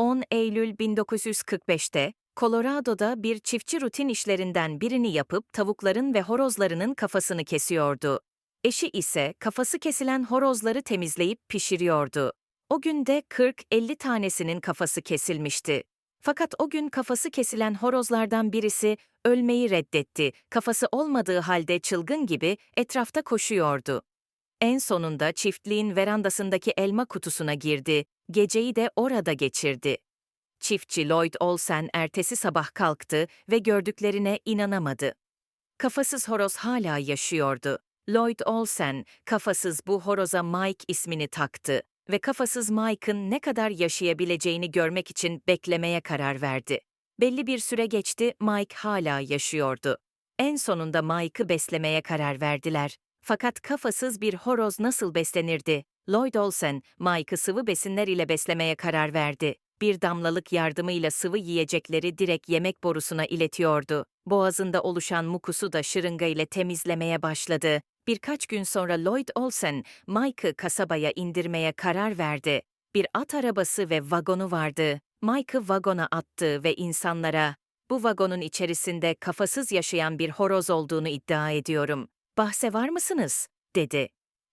10 Eylül 1945'te Colorado'da bir çiftçi rutin işlerinden birini yapıp tavukların ve horozlarının kafasını kesiyordu. Eşi ise kafası kesilen horozları temizleyip pişiriyordu. O gün de 40-50 tanesinin kafası kesilmişti. Fakat o gün kafası kesilen horozlardan birisi ölmeyi reddetti. Kafası olmadığı halde çılgın gibi etrafta koşuyordu. En sonunda çiftliğin verandasındaki elma kutusuna girdi. Geceyi de orada geçirdi. Çiftçi Lloyd Olsen ertesi sabah kalktı ve gördüklerine inanamadı. Kafasız horoz hala yaşıyordu. Lloyd Olsen, kafasız bu horoza Mike ismini taktı ve kafasız Mike'ın ne kadar yaşayabileceğini görmek için beklemeye karar verdi. Belli bir süre geçti, Mike hala yaşıyordu. En sonunda Mike'ı beslemeye karar verdiler. Fakat kafasız bir horoz nasıl beslenirdi? Lloyd Olsen, Mike'ı sıvı besinler ile beslemeye karar verdi. Bir damlalık yardımıyla sıvı yiyecekleri direkt yemek borusuna iletiyordu. Boğazında oluşan mukusu da şırınga ile temizlemeye başladı. Birkaç gün sonra Lloyd Olsen, Mike'ı kasabaya indirmeye karar verdi. Bir at arabası ve vagonu vardı. Mike'ı vagona attı ve insanlara, bu vagonun içerisinde kafasız yaşayan bir horoz olduğunu iddia ediyorum. Bahse var mısınız? dedi.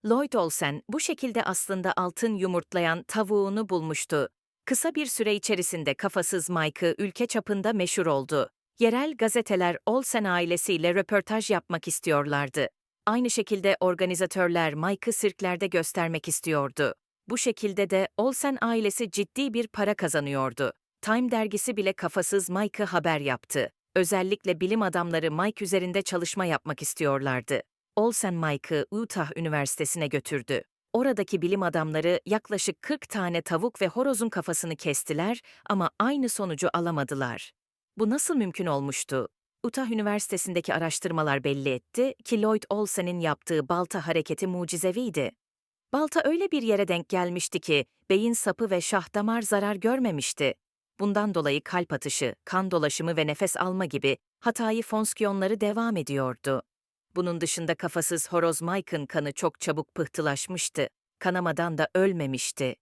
Lloyd Olsen bu şekilde aslında altın yumurtlayan tavuğunu bulmuştu. Kısa bir süre içerisinde kafasız Mike'ı ülke çapında meşhur oldu. Yerel gazeteler Olsen ailesiyle röportaj yapmak istiyorlardı. Aynı şekilde organizatörler Mike'ı sirklerde göstermek istiyordu. Bu şekilde de Olsen ailesi ciddi bir para kazanıyordu. Time dergisi bile kafasız Mike'ı haber yaptı. Özellikle bilim adamları Mike üzerinde çalışma yapmak istiyorlardı. Olsen Mike'ı Utah Üniversitesi'ne götürdü. Oradaki bilim adamları yaklaşık 40 tane tavuk ve horozun kafasını kestiler ama aynı sonucu alamadılar. Bu nasıl mümkün olmuştu? Utah Üniversitesi'ndeki araştırmalar belli etti ki Lloyd Olsen'in yaptığı balta hareketi mucizeviydi. Balta öyle bir yere denk gelmişti ki beyin sapı ve şah damar zarar görmemişti. Bundan dolayı kalp atışı, kan dolaşımı ve nefes alma gibi hatayı fonksiyonları devam ediyordu. Bunun dışında kafasız horoz Mike'ın kanı çok çabuk pıhtılaşmıştı. Kanamadan da ölmemişti.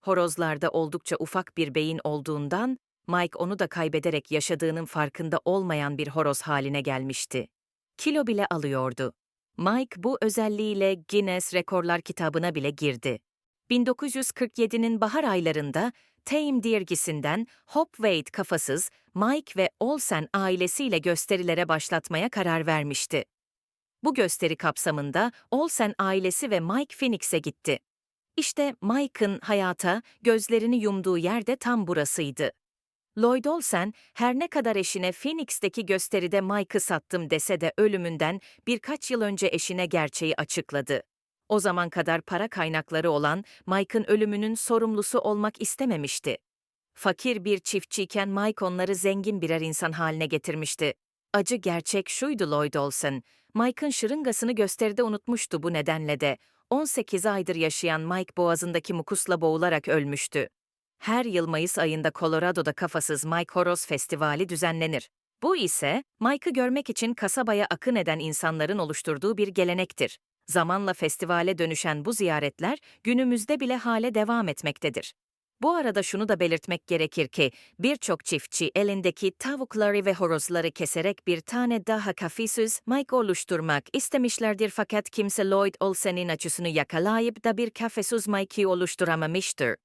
Horozlarda oldukça ufak bir beyin olduğundan Mike onu da kaybederek yaşadığının farkında olmayan bir horoz haline gelmişti. Kilo bile alıyordu. Mike bu özelliğiyle Guinness Rekorlar kitabına bile girdi. 1947'nin bahar aylarında Time dergisinden Hop Wade kafasız Mike ve Olsen ailesiyle gösterilere başlatmaya karar vermişti. Bu gösteri kapsamında Olsen ailesi ve Mike Phoenix'e gitti. İşte Mike'ın hayata gözlerini yumduğu yer de tam burasıydı. Lloyd Olsen, her ne kadar eşine Phoenix'teki gösteride Mike'ı sattım dese de ölümünden birkaç yıl önce eşine gerçeği açıkladı. O zaman kadar para kaynakları olan Mike'ın ölümünün sorumlusu olmak istememişti. Fakir bir çiftçiyken Mike onları zengin birer insan haline getirmişti. Acı gerçek şuydu Lloyd Olsen. Mike'ın şırıngasını gösteride unutmuştu bu nedenle de. 18 aydır yaşayan Mike boğazındaki mukusla boğularak ölmüştü. Her yıl Mayıs ayında Colorado'da kafasız Mike Horoz Festivali düzenlenir. Bu ise Mike'ı görmek için kasabaya akın eden insanların oluşturduğu bir gelenektir. Zamanla festivale dönüşen bu ziyaretler günümüzde bile hale devam etmektedir. Bu arada şunu da belirtmek gerekir ki birçok çiftçi elindeki tavukları ve horozları keserek bir tane daha kafisüz Mike oluşturmak istemişlerdir fakat kimse Lloyd Olsen'in açısını yakalayıp da bir kafesuz Mike'i oluşturamamıştır.